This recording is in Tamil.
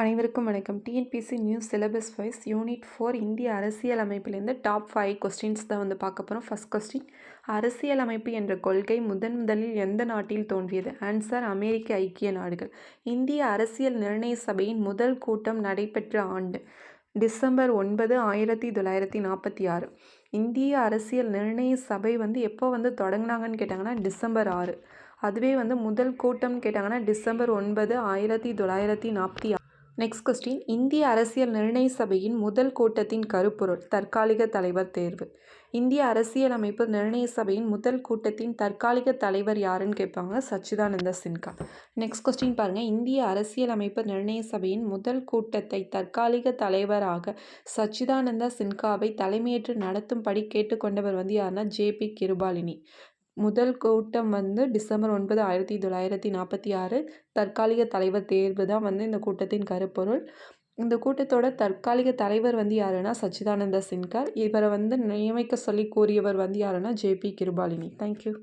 அனைவருக்கும் வணக்கம். TNPSC news syllabus wise unit four இந்திய அரசியல் அமைப்பிலேருந்து டாப் ஃபைவ் கொஸ்டின்ஸ் தான் வந்து பார்க்க போகிறோம் ஃபஸ்ட் கொஸ்டின் அரசியல் அமைப்பு என்ற கொள்கை முதன் முதலில் எந்த நாட்டில் தோன்றியது? ஆன்சர் அமெரிக்க ஐக்கிய நாடுகள். இந்திய அரசியல் நிர்ணய சபையின் முதல் கூட்டம் நடைபெற்ற ஆண்டு டிசம்பர் ஒன்பது ஆயிரத்தி தொள்ளாயிரத்தி நாற்பத்தி ஆறு. இந்திய அரசியல் நிர்ணய சபை வந்து எப்போ வந்து தொடங்கினாங்கன்னு கேட்டாங்கன்னா டிசம்பர் ஆறு. அதுவே வந்து முதல் கூட்டம்னு கேட்டாங்கன்னா டிசம்பர் ஒன்பது ஆயிரத்தி தொள்ளாயிரத்தி நாற்பத்தி நெக்ஸ்ட் கொஸ்டின் இந்திய அரசியல் நிர்ணய சபையின் முதல் கூட்டத்தின் கருப்பொருள் தற்காலிக தலைவர் தேர்வு. இந்திய அரசியலமைப்பு நிர்ணய சபையின் முதல் கூட்டத்தின் தற்காலிக தலைவர் யாருன்னு கேட்பாங்க? சச்சிதானந்த சின்ஹா. நெக்ஸ்ட் கொஸ்டின் பாருங்கள் இந்திய அரசியலமைப்பு நிர்ணய சபையின் முதல் கூட்டத்தை தற்காலிக தலைவராக சச்சிதானந்த சின்ஹாவை தலைமையேற்று நடத்தும்படி கேட்டுக்கொண்டவர் வந்து யாருன்னா? ஜேபி கிருபாலினி. முதல் கூட்டம் வந்து டிசம்பர் ஒன்பது ஆயிரத்தி தொள்ளாயிரத்தி நாற்பத்தி ஆறு. தற்காலிக தலைவர் தேர்வு தான் வந்து இந்த கூட்டத்தின் கருப்பொருள். இந்த கூட்டத்தோட தற்காலிக தலைவர் வந்து யாருன்னா சச்சிதானந்த சின்கர் இவரை வந்து நியமிக்க சொல்லி கூறியவர் வந்து யாருன்னா ஜேபி கிருபாலினி. தேங்க்யூ